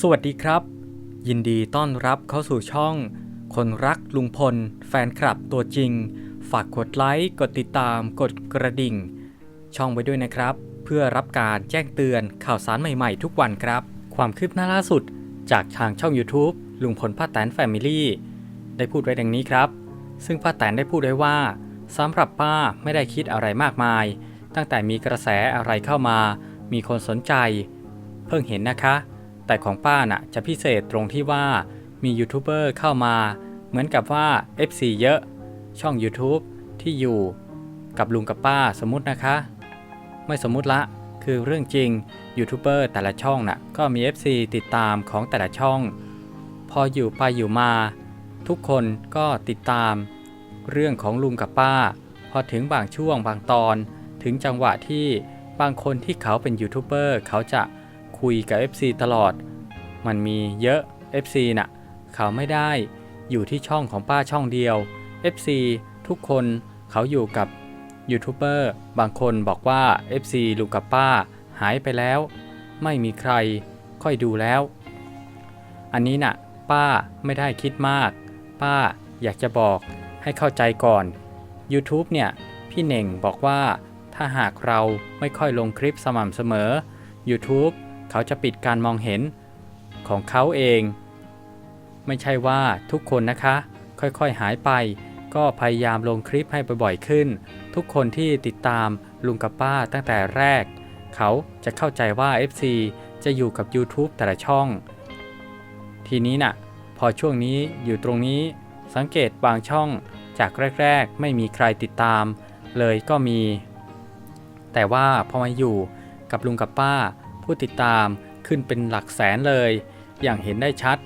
สวัสดีครับ ยินดีต้อนรับเข้าสู่ช่อง คนรักลุงพล แฟนคลับตัวจริง ฝากกดไลค์ กดติดตาม กดกระดิ่ง ช่องไว้ด้วยนะครับ เพื่อรับการแจ้งเตือนข่าวสารใหม่ๆ ทุกวันครับ ความคืบหน้าล่าสุด จากทางช่อง YouTube ลุงพลป้าแตนแฟมิลี่ได้พูดไว้ดังนี้ครับ ซึ่งป้าแตนได้พูดไว้ว่าสำหรับป้าไม่ได้คิดอะไรมากมาย ตั้งแต่มีกระแสอะไรเข้ามา มีคนสนใจ เพิ่งเห็นนะคะ แต่ของป้าน่ะจะพิเศษตรงที่ว่ามียูทูบเบอร์เข้ามา เหมือนกับว่า FC เยอะ ช่อง YouTube ที่อยู่กับลุงกับป้าสมมุตินะคะ ไม่สมมุติละ คือเรื่องจริงยูทูบเบอร์แต่ละช่องน่ะก็มี FC ติดตามของแต่ละช่อง พออยู่ไปอยู่มา ทุกคนก็ติดตาม เรื่องของลุงกับป้า พอถึงบางช่วงบางตอน ถึงจังหวะที่บางคนที่เขาเป็นยูทูบเบอร์เขาจะ คุยกับ FC ตลอด มันมีเยอะ FC น่ะ เขาไม่ได้อยู่ที่ช่องของป้าช่องเดียว FC ทุกคนเขาอยู่กับยูทูบเบอร์บางคนบอกว่า FC ลุงกับป้าหายไปแล้ว ไม่มีใครค่อยดูแล้ว อันนี้น่ะ ป้าไม่ได้คิดมาก ป้าอยากจะบอกให้เข้าใจก่อน YouTube เนี่ย พี่เน่งบอกว่าถ้าหากเราไม่ค่อยลงคลิปสม่ำเสมอ YouTube เขาจะปิดการมองเห็นของเขาเอง ไม่ใช่ว่าทุกคนนะคะ ค่อยๆหายไป ก็พยายามลงคลิปให้บ่อยๆขึ้น ทุกคนที่ติดตามลุงกับป้าตั้งแต่แรก เขาจะเข้าใจว่า FC จะอยู่กับ YouTube แต่ละช่อง ทีนี้น่ะ พอช่วงนี้อยู่ตรงนี้สังเกตบางช่องจากแรก ๆ ไม่มีใครติดตาม เลยก็มี แต่ว่าพอมาอยู่กับลุงกับป้า ผู้ติดตามขึ้นเป็นหลักแสนเลย อย่างเห็นได้ชัด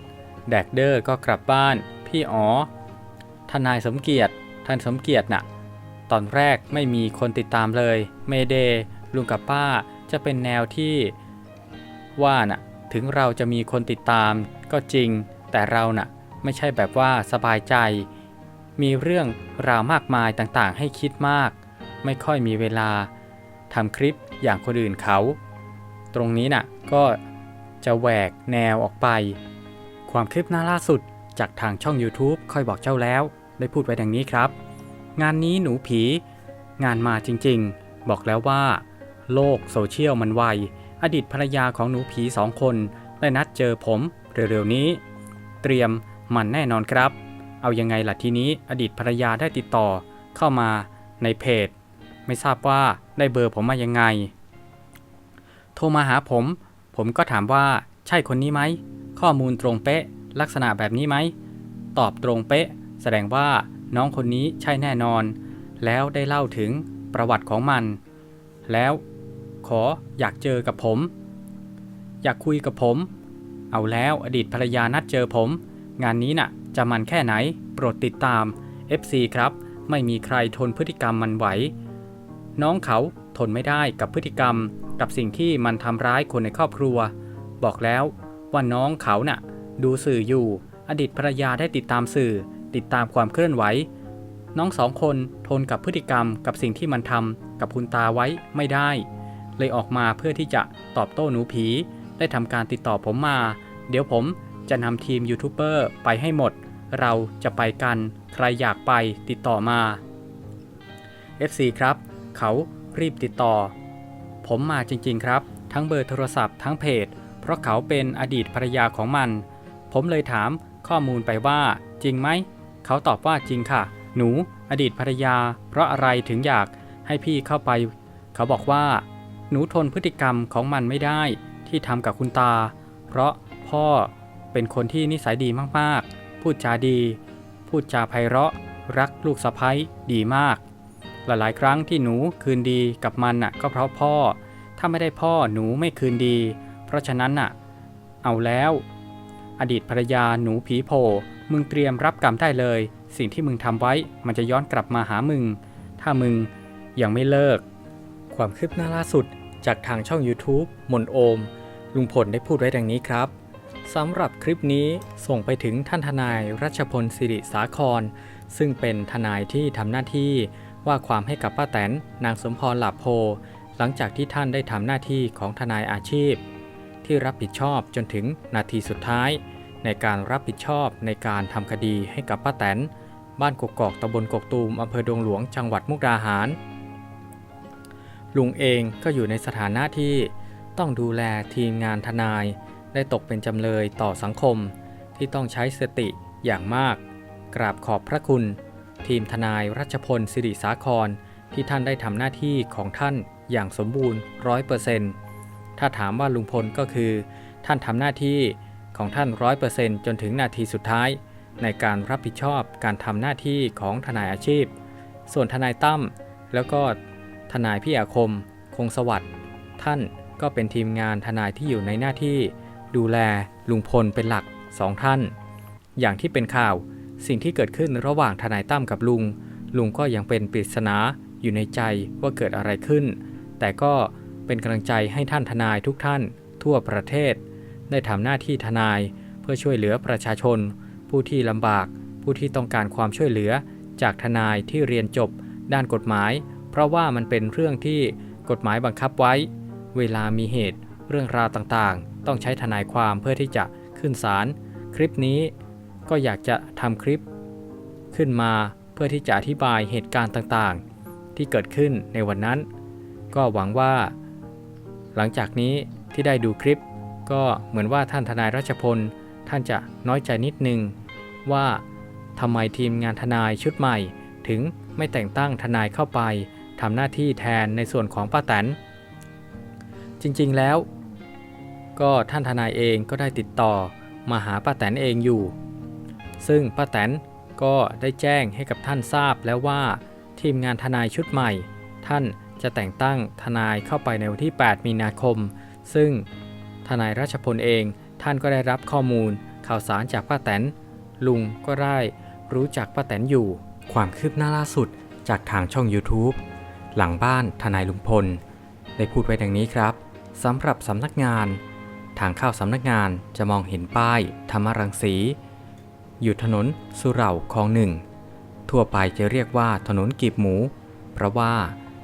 แดกเดอร์ก็กลับบ้าน พี่อ๋อทนายสมเกียรติท่านสมเกียรติน่ะ ตอนแรกไม่มีคนติดตามเลย เมเดลุงกับป้าจะเป็นแนวที่ว่าน่ะ ถึงเราจะมีคนติดตามก็จริง แต่เราน่ะไม่ใช่แบบว่าสบายใจ มีเรื่องราวมากมายต่างๆ ให้คิดมาก ไม่ค่อยมีเวลาทำคลิปอย่างคนอื่นเขา ตรงนี้น่ะก็จะแหวกแนวออกไป ความคืบหน้าล่าสุดจากทางช่อง YouTube ค่อยบอกเจ้าแล้ว ได้พูดไว้ดังนี้ครับ งานนี้หนูผี งานมาจริงๆ บอกแล้วว่า โลกโซเชียลมันไว อดีตภรรยาของหนูผีสองคน ได้นัดเจอผมเร็วๆนี้ เตรียมมันแน่นอนครับ เอายังไงล่ะทีนี้อดีตภรรยาได้ติดต่อเข้ามาในเพจ ไม่ทราบว่าได้เบอร์ผมมายังไง ทรมาหาผม ผมก็ถามว่าใช่คนนี้ไหม ข้อมูลตรงเป๊ะ ลักษณะแบบนี้ไหม ตอบตรงเป๊ะ แสดงว่าน้องคนนี้ใช่แน่นอน แล้วได้เล่าถึงประวัติของมัน แล้วขออยากเจอกับผม อยากคุยกับผม เอาแล้วอดีตภรรยานัดเจอผม งานนี้น่ะ จะมันแค่ไหน โปรดติดตาม FC ครับ ไม่มีใครทนพฤติกรรมมันไหว น้องเขา ทนไม่ได้กับพฤติกรรม กับสิ่งที่มันทำร้ายคนในครอบครัว บอกแล้วว่าน้องเขาน่ะ ดูสื่ออยู่ อดีตภรรยาได้ติดตามสื่อ ติดตามความเคลื่อนไหว น้องสองคนทนกับพฤติกรรมกับสิ่งที่มันทำกับคุณตาไว้ไม่ได้ เลยออกมาเพื่อที่จะตอบโต้หนูผี ได้ทำการติดต่อผมมา เดี๋ยวผมจะนำทีมยูทูบเบอร์ไปให้หมด เราจะไปกัน ใครอยากไปติดต่อมา FC ครับ เขา รีบติดต่อ ผมมาจริงๆครับ ทั้งเบอร์โทรศัพท์ทั้งเพจ เพราะเขาเป็นอดีตภรรยาของมัน ผมเลยถามข้อมูลไปว่า จริงไหม เขาตอบว่าจริงค่ะ หนูอดีตภรรยา เพราะอะไรถึงอยากให้พี่เข้าไป เขาบอกว่า หนูทนพฤติกรรมของมันไม่ได้ ที่ทำกับคุณตา เพราะพ่อเป็นคนที่นิสัยดีมากๆ พูดจาดี พูดจาไพเราะ รักลูกสะใภ้ดีมาก หลายๆ ครั้งที่หนูคืนดีกับมันน่ะก็เพราะพ่อ ถ้าไม่ได้พ่อหนูไม่คืนดี เพราะฉะนั้นน่ะ เอาแล้ว อดีตภรรยาหนูผีโผมึงเตรียมรับกรรมได้เลย สิ่งที่มึงทำไว้มันจะย้อนกลับมาหามึง ถ้ามึงยังไม่เลิก ความคืบหน้าล่าสุดจากทางช่อง YouTube มนโอม ลุงพลได้พูดไว้ดังนี้ครับสำหรับคลิปนี้ส่งไปถึงท่านทนายรัชพลสิริสาคร ซึ่งเป็นทนายที่ทำหน้าที่ ว่าความให้กับป้าแตนนางสมพรหลับโพ หลังจากที่ท่านได้ทำหน้าที่ของทนายอาชีพทที่รับผิดชอบจนถึงนาทีสุดท้าย ในการรับผิดชอบในการทำคดีให้กับป้าแตน บ้านกกอกตำบลกกตูมอำเภอดงหลวงจังหวัดมุกดาหาร ลุงเองก็อยู่ในสถานะที่ต้องดูแลทีมงานทนาย ได้ตกเป็นจำเลยต่อสังคมที่ต้องใช้สติอย่างมาก กราบขอบพระคุณ ทีมทนายรัชพลสิริสาคร ที่ท่านได้ทำหน้าที่ของท่านอย่างสมบูรณ์ร้อยเปอร์เซนต์ถ้าถามว่าลุงพลก็คือ ท่านทำหน้าที่ของท่านร้อยเปอร์เซนต์จนถึงนาทีสุดท้าย ในการรับผิดชอบการทำหน้าที่ของทนายอาชีพ ส่วนทนายตั้มแล้วก็ทนายพี่อาคม คงสวัสดิ์ท่านก็เป็นทีมงานทนายที่อยู่ในหน้าที่ ดูแลลุงพลเป็นหลักสองท่าน อย่างที่เป็นข่าว สิ่งที่เกิดขึ้นระหว่างทนายตั้มกับลุง ลุงก็ยังเป็นปริศนาอยู่ในใจว่าเกิดอะไรขึ้น แต่ก็เป็นกำลังใจให้ท่านทนายทุกท่าน ทั่วประเทศ ได้ทำหน้าที่ทนายเพื่อช่วยเหลือประชาชน ผู้ที่ลำบาก ผู้ที่ต้องการความช่วยเหลือ จากทนายที่เรียนจบ ด้านกฎหมาย เพราะว่ามันเป็นเรื่องที่กฎหมายบังคับไว้ เวลามีเหตุ เรื่องราวต่างๆ ต้องใช้ทนายความเพื่อที่จะขึ้นศาลคลิปนี้ ก็อยากจะทำคลิป ขึ้นมาเพื่อที่จะอธิบายเหตุการณ์ต่างๆ ที่เกิดขึ้นในวันนั้น ก็หวังว่า หลังจากนี้ที่ได้ดูคลิป ก็เหมือนว่าท่านทนายรัชพล ท่านจะน้อยใจนิดนึง ว่าทำไมทีมงานทนายชุดใหม่ถึงไม่แต่งตั้งทนายเข้าไปทำหน้าที่แทนในส่วนของป้าแตน จริงๆแล้ว ก็ท่านทนายเองก็ได้ติดต่อมาหาป้าแตนเองอยู่ ซึ่งป้าแตนก็ได้แจ้งให้กับท่านทราบแล้วว่า ทีมงานทนายชุดใหม่ ท่านจะแต่งตั้งทนายเข้าไปในวันที่ 8 มีนาคม ซึ่งทนายราชพลเองท่านก็ได้รับข้อมูลข่าวสารจากป้าแตนลุงก็ได้รู้จักป้าแตนอยู่ ความคืบหน้าล่าสุดจากทางช่อง YouTube หลังบ้านทนายลุงพล ได้พูดไว้ดังนี้ครับสำหรับสำนักงาน ทางเข้าสำนักงานจะมองเห็นป้ายธรรมรังสี อยู่ถนนสุเหร่าคลองหนึ่ง ทั่วไปจะเรียกว่าถนนกีบหมู เพราะว่า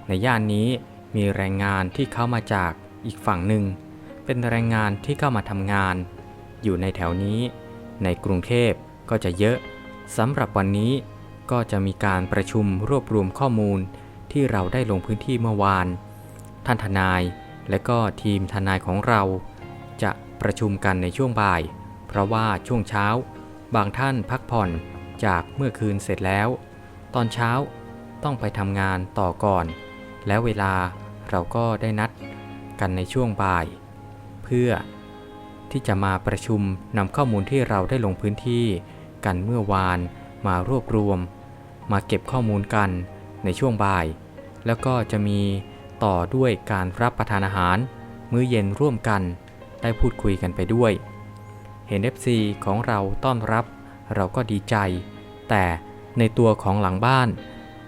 ในย่านนี้มีแรงงานที่เข้ามาจากอีกฝั่งหนึ่ง เป็นแรงงานที่เข้ามาทำงาน อยู่ในแถวนี้ ในกรุงเทพก็จะเยอะสำหรับวันนี้ก็จะมีการประชุมรวบรวมข้อมูลที่เราได้ลงพื้นที่เมื่อวาน ท่านทนายและก็ทีมทนายของเรา จะประชุมกันในช่วงบ่าย เพราะว่าช่วงเช้า บางท่านพักผ่อนจากเมื่อคืนเสร็จแล้ว ตอนเช้าต้องไปทำงานต่อก่อน แล้วเวลาเราก็ได้นัดกันในช่วงบ่าย เพื่อที่จะมาประชุมนำข้อมูลที่เราได้ลงพื้นที่กันเมื่อวานมารวบรวม มาเก็บข้อมูลกันในช่วงบ่าย แล้วก็จะมีต่อด้วยการรับประทานอาหาร มื้อเย็นร่วมกันได้พูดคุยกันไปด้วย เห็น FC ของเราต้อนรับ เราก็ดีใจ แต่ในตัวของหลังบ้าน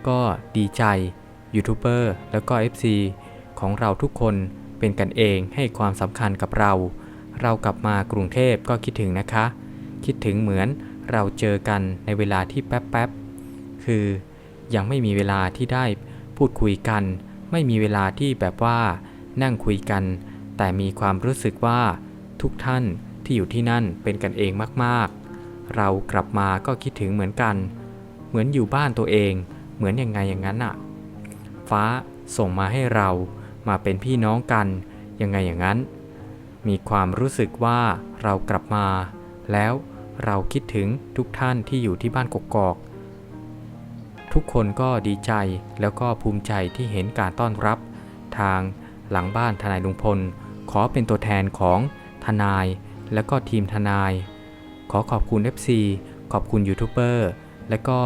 ก็ดีใจยูทูบเบอร์แล้วก็ FC ของเราทุกคนเป็นกันเองให้ความสำคัญกับเรา เรากลับมากรุงเทพก็คิดถึงนะคะ คิดถึงเหมือนเราเจอกันในเวลาที่แป๊บๆ คือยังไม่มีเวลาที่ได้พูดคุยกัน ไม่มีเวลาที่แบบว่านั่งคุยกัน แต่มีความรู้สึกว่าทุกท่าน ที่อยู่ที่นั่นเป็นกันเองมากๆ เรากลับมาก็คิดถึงเหมือนกัน เหมือนอยู่บ้านตัวเอง เหมือนยังไงอย่างนั้นอะฟ้าส่งมาให้เรามาเป็นพี่น้องกัน ยังไงอย่างนั้น มีความรู้สึกว่าเรากลับมา แล้วเราคิดถึงทุกท่านที่อยู่ที่บ้านกกอก ทุกคนก็ดีใจแล้วก็ภูมิใจที่เห็นการต้อนรับ ทางหลังบ้านทนายลุงพล ขอเป็นตัวแทนของทนาย และก็ทีมทนาย ขอขอบคุณ FC ขอบคุณยูทูบเบอร์และก็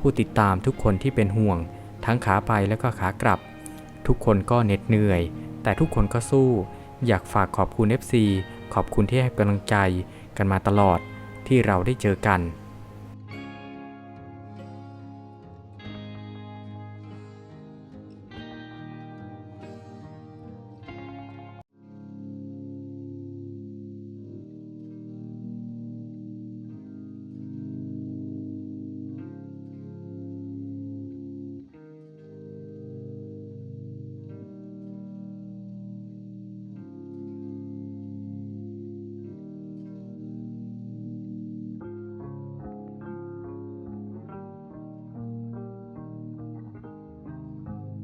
ผู้ติดตามทุกคนที่เป็นห่วง ทั้งขาไปและก็ขากลับ ทุกคนก็เหน็ดเหนื่อย แต่ทุกคนก็สู้ อยากฝากขอบคุณ FC ขอบคุณที่ให้กำลังใจกันมาตลอดที่เราได้เจอกัน